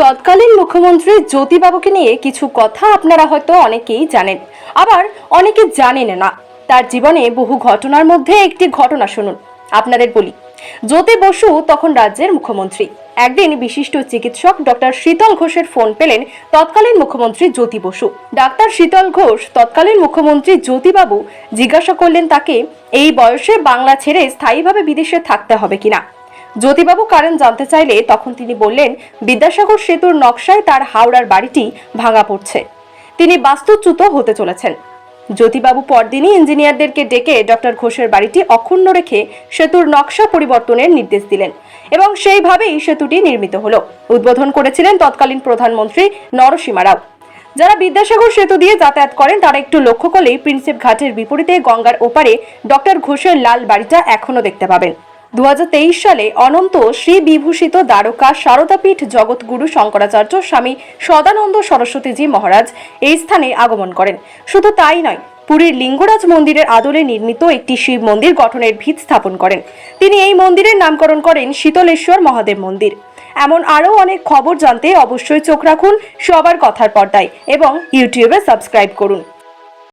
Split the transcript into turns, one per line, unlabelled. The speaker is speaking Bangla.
তৎকালীন মুখ্যমন্ত্রী জ্যোতিবাবুকে নিয়ে কিছু কথা আপনারা হয়তো অনেকেই জানেন। আবার অনেকে জানেন না। তার জীবনে বহু ঘটনার মধ্যে একটি ঘটনা শুনুন। আপনাদের বলি, জ্যোতি বসু তখন রাজ্যের মুখ্যমন্ত্রী। একদিন বিশিষ্ট চিকিৎসক ডক্টর শীতল ঘোষের ফোন পেলেন তৎকালীন মুখ্যমন্ত্রী জ্যোতি বসু। ডাক্তার শীতল ঘোষ তৎকালীন মুখ্যমন্ত্রী জ্যোতিবাবু জিজ্ঞাসা করলেন তাকে, এই বয়সে বাংলা ছেড়ে স্থায়ীভাবে বিদেশে থাকতে হবে কিনা? জ্যোতিবাবু কারণ জানতে চাইলে তখন তিনি বললেন, বিদ্যাসাগর সেতুর নকশায় তার হাওড়ার বাড়িটি ভাঙা পড়ছে। তিনি বাস্তুচ্যুত হতে চলেছেন। জ্যোতিবাবু পরদিনই ইঞ্জিনিয়ারদেরকে ডেকে ডক্টর ঘোষের বাড়িটি অক্ষুণ্ণ রেখে সেতুর নকশা পরিবর্তনের নির্দেশ দিলেন এবং সেইভাবেই সেতুটি নির্মিত হলো। উদ্বোধন করেছিলেন তৎকালীন প্রধানমন্ত্রী নরসীমা রাও। যারা বিদ্যাসাগর সেতু দিয়ে যাতায়াত করেন, তারা একটু লক্ষ্য করলেই প্রিন্সেপ ঘাটের বিপরীতে গঙ্গার ওপারে ডক্টর ঘোষের লাল বাড়িটা এখনও দেখতে পাবেন। দু হাজার তেইশ সালে অনন্ত শ্রী বিভূষিত দ্বারকা শারদাপীঠ জগৎগুরু শঙ্করাচার্য স্বামী সদানন্দ সরস্বতীজি মহারাজ এই স্থানে আগমন করেন। শুধু তাই নয়, পুরীর লিঙ্গরাজ মন্দিরের আদলে নির্মিত একটি শিব মন্দির গঠনের ভিত স্থাপন করেন। তিনি এই মন্দিরের নামকরণ করেন শীতলেশ্বর মহাদেব মন্দির। এমন আরও অনেক খবর জানতে অবশ্যই চোখ রাখুন সবার কথার পর্দায় এবং ইউটিউবে সাবস্ক্রাইব করুন।